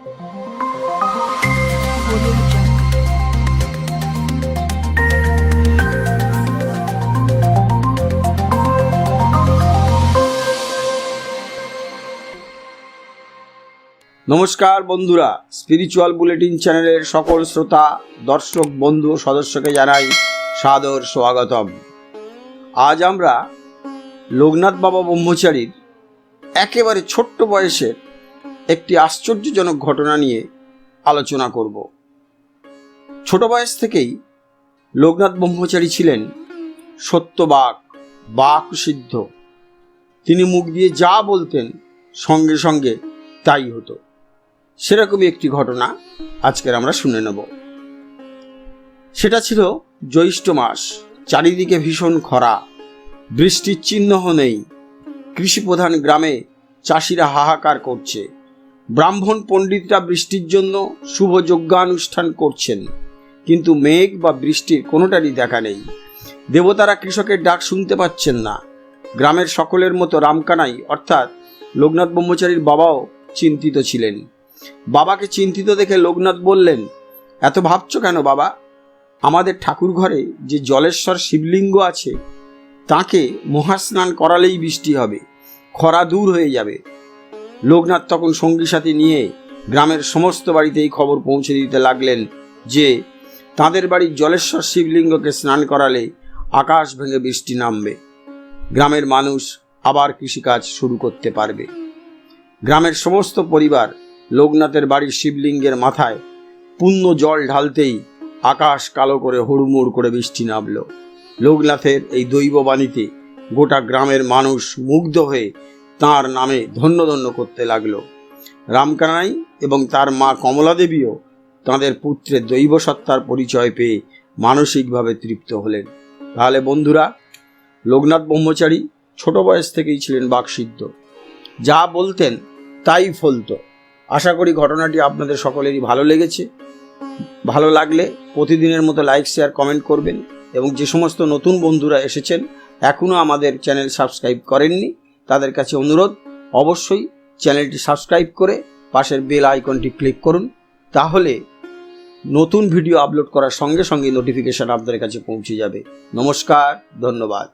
নমস্কার বন্ধুরা spiritual bulletin চ্যানেলের সকল শ্রোতা, দর্শক, বন্ধু সদস্যকে জানাই সাদর স্বাগতম। আজ আমরা লোকনাথ বাবা ব্রহ্মচারীর একেবারে ছোট্ট বয়সের একটি আশ্চর্যজনক ঘটনা নিয়ে আলোচনা করব। ছোট বয়স থেকেই লোকনাথ ব্রহ্মচারী ছিলেন সত্যবাক বাক সিদ্ধ তিনি মুখ দিয়ে যা বলতেন সঙ্গে সঙ্গে তাই হতো। সেরকমই একটি ঘটনা আজকের আমরা শুনে নেব। সেটা ছিল জ্যৈষ্ঠ মাস, চারিদিকে ভীষণ খরা, বৃষ্টির চিহ্ন নেই। কৃষিপ্রধান গ্রামে চাষিরা হাহাকার করছে। ব্রাহ্মণ পণ্ডিতরা বৃষ্টির জন্য শুভ যজ্ঞানুষ্ঠান করছেন। কিন্তু মেঘ বা বৃষ্টির কোনোটারই দেখা নেই। দেবতারা কৃষকের ডাক শুনতে পাচ্ছেন না। গ্রামের সকলের মতো রামকানাই, অর্থাৎ লোকনাথ ব্রহ্মচারীর বাবাও চিন্তিত ছিলেন। বাবাকে চিন্তিত দেখে লোকনাথ বললেন, এত ভাবছ কেন বাবা? আমাদের ঠাকুর ঘরে যে জলেশ্বর শিবলিঙ্গ আছে, তাকে মহাস্নান করালেই বৃষ্টি হবে। খরা দূর হয়ে যাবে। লোকনাথ তখন সঙ্গী সাথী নিয়ে গ্রামের সমস্ত বাড়িতে এই খবর পৌঁছে দিতে লাগলেন যে, তাদের বাড়ির জলেশ্বর শিবলিঙ্গকে স্নান করালে আকাশ ভেঙে বৃষ্টি নামবে। গ্রামের মানুষ আবার কৃষিকাজ শুরু করতে পারবে। গ্রামের সমস্ত পরিবার লোকনাথের বাড়ির শিবলিঙ্গের মাথায় পুণ্য জল ঢালতেই আকাশ কালো করে হুড়মুড় করে বৃষ্টি নামল। লোকনাথের এই দৈববাণীতে গোটা গ্রামের মানুষ মুগ্ধ হয়ে তার নামে ধন্য ধন্য করতে লাগল। রামকানাই এবং তার মা কমলা দেবীও তাঁদের পুত্রের দৈব সত্তার পরিচয় পেয়ে মানসিকভাবে তৃপ্ত হলেন। তাহলে বন্ধুরা, লোকনাথ ব্রহ্মচারী ছোট বয়স থেকেই ছিলেন বাকসিদ্ধ। যা বলতেন তাই ফলত। আশা করি ঘটনাটি আপনাদের সকলেরই ভালো লেগেছে। ভালো লাগলে প্রতিদিনের মতো লাইক, শেয়ার, কমেন্ট করবেন এবং যে সমস্ত নতুন বন্ধুরা এসেছেন এখনও আমাদের চ্যানেল সাবস্ক্রাইব করেননি তাদের কাছে অনুরোধ, অবশ্যই চ্যানেলটি সাবস্ক্রাইব করে পাশের বেল আইকনটি ক্লিক করুন, তাহলে নতুন ভিডিও আপলোড করার সঙ্গে সঙ্গে নোটিফিকেশান আপনাদের কাছে পৌঁছে যাবে। নমস্কার, ধন্যবাদ।